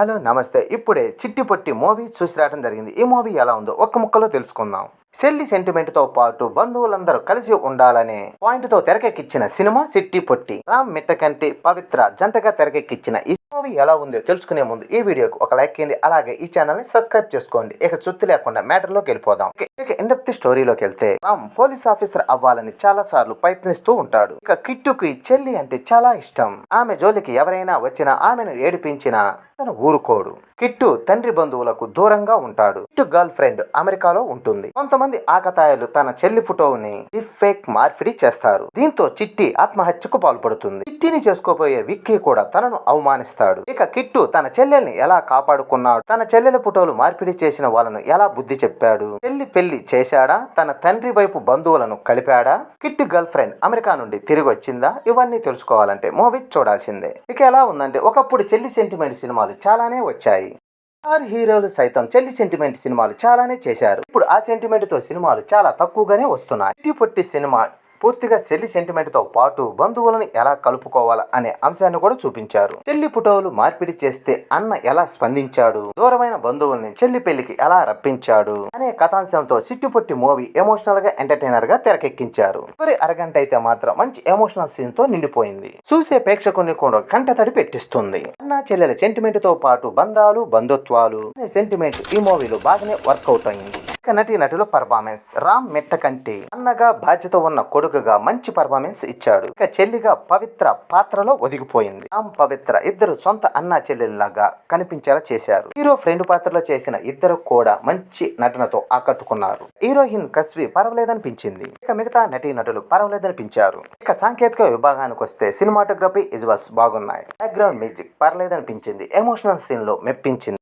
Hello నమస్తే. ఇప్పుడే చిట్టి పొట్టి మూవీ చూసి రావడం జరిగింది. ఈ మూవీ ఎలా ఉందో ఒక్క ముక్కలో తెలుసుకుందాం. సెల్లి సెంటిమెంట్తో పాటు బంధువులందరూ కలిసి ఉండాలనే పాయింట్తో తెరకెక్కించిన సినిమా చిట్టి పొట్టి. రామ్ మిట్టకంటి పవిత్ర జంటగా తెరకెక్కించిన ఈ మూవీ ఎలా ఉందో తెలుసుకునే ముందు ఈ వీడియోకి ఒక లైక్ చేయండి అలాగే ఈ ఛానల్ని సబ్స్క్రైబ్ చేసుకోండి. ఇక చుత్తు లేకుండా మ్యాటర్లోకి వెళ్ళిపోదాం. ఇక- ఇక ఎండ్ ఆఫ్ ది స్టోరీలోకి వెళ్తే రామ్ పోలీస్ ఆఫీసర్ అవ్వాలని చాలా సార్లు ప్రయత్నిస్తూ ఉంటాడు. ఇక కిట్టుకి చెల్లి అంటే చాలా ఇష్టం. ఆమె జోలికి ఎవరైనా వచ్చినా ఆమెను ఏడిపించినా తను ఊరుకోడు. కిట్టు తండ్రి బంధువులకు దూరంగా ఉంటాడు. కిట్టు గర్ల్ ఫ్రెండ్ అమెరికాలో ఉంటుంది. కొంతమంది ఆకతాయలు తన చెల్లి ఫోటోని ఫేక్ మార్పిడి చేస్తారు. దీంతో చిట్టి ఆత్మహత్యకు పాల్పడుతుంది. చిట్టిని చేసుకోబోయే విక్కీ కూడా తనను అవమానిస్తాడు. ఇక కిట్టు తన చెల్లెల్ని ఎలా కాపాడుకున్నాడు? తన చెల్లెల ఫోటోలు మార్పిడి చేసిన వాళ్ళను ఎలా బుద్ధి చెప్పాడు? చెల్లి పెళ్ళి చేశాడా? తన తండ్రి వైపు బంధువులను కలిపాడా? కిట్టు గర్ల్ ఫ్రెండ్ అమెరికా నుండి తిరిగి వచ్చిందా? ఇవన్నీ తెలుసుకోవాలంటే మూవీ చూడాల్సిందే. ఇక ఎలా ఉందంటే ఒకప్పుడు చెల్లి సెంటిమెంట్ సినిమాలు చాలానే వచ్చాయి. స్టార్ హీరోలు సైతం చెల్లి సెంటిమెంట్ సినిమాలు చాలానే చేశారు. ఇప్పుడు ఆ సెంటిమెంట్తో సినిమాలు చాలా తక్కువగానే వస్తున్నాయి. పొట్టి సినిమా పూర్తిగా చెల్లి సెంటిమెంట్తో పాటు బంధువులను ఎలా కలుపుకోవాలా అనే అంశాన్ని కూడా చూపించారు. చెల్లి పుటోలు మార్పిడి చేస్తే అన్న ఎలా స్పందించాడు? దూరమైన బంధువుల్ని చెల్లి పెళ్ళికి ఎలా రప్పించాడు? అనే కథాంశంతో చిట్టుపొట్టి మూవీ ఎమోషనల్గా ఎంటర్టైనర్గా తెరకెక్కించారు. చివరి అరగంట అయితే మాత్రం మంచి ఎమోషనల్ సీన్తో నిండిపోయింది. చూసే ప్రేక్షకుని కూడా కంట తడి పెట్టిస్తుంది. అన్న చెల్లెల సెంటిమెంట్తో పాటు బంధాలు బంధుత్వాలు అనే సెంటిమెంట్ ఈ మూవీలో బాగానే వర్కౌట్ అయింది నటి నటుల పర్ఫార్మెన్స్ రామ్ మెట్టకంటి అన్నగా బాధ్యత ఉన్న కొడుకుగా మంచి పర్ఫార్మెన్స్ ఇచ్చాడు. ఇక చెల్లిగా పవిత్ర పాత్రలో ఒదిగిపోయింది. రామ్ పవిత్ర ఇద్దరు సొంత అన్న చెల్లెల్లాగా కనిపించేలా చేశారు. హీరో ఫ్రెండ్ పాత్రలో చేసిన ఇద్దరు కూడా మంచి నటనతో ఆకట్టుకున్నారు. హీరోయిన్ కస్వి పర్వాలేదనిపించింది. ఇక మిగతా నటీ నటులు పర్వాలేదనిపించారు. ఇక సాంకేతిక విభాగానికి వస్తే సినిమాటోగ్రఫీ విజువల్స్ బాగున్నాయి. బ్యాక్గ్రౌండ్ మ్యూజిక్ పర్లేదనిపించింది ఎమోషనల్ సీన్లో మెప్పించింది.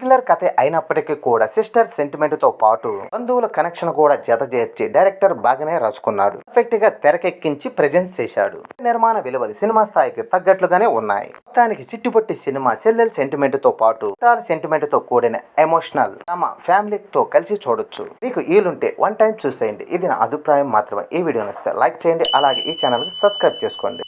రెగ్యులర్ కథ అయినప్పటికీ కూడా సిస్టర్ సెంటిమెంట్తో పాటు బంధువుల కనెక్షన్ కూడా జత చేర్చి డైరెక్టర్ బాగానే రాసుకున్నాడు. పర్ఫెక్ట్గా తెరకెక్కించి ప్రజెన్స్ చేశాడు. నిర్మాణ విలువలు సినిమా స్థాయికి తగ్గట్లుగానే ఉన్నాయి. మొత్తానికి చిట్టుపట్టి సినిమా సెల్లెల్ సెంటిమెంట్తో పాటు స్టార్ సెంటిమెంట్తో కూడిన ఎమోషనల్ తమ ఫ్యామిలీ తో కలిసి చూడొచ్చు. మీకు ఈలుంటే వన్ టైం చూసేయండి. ఇది నా అభిప్రాయం మాత్రమే. ఈ వీడియో నచ్చితే లైక్ చేయండి. అలాగే ఈ ఛానల్కి సబ్స్క్రైబ్ చేసుకోండి.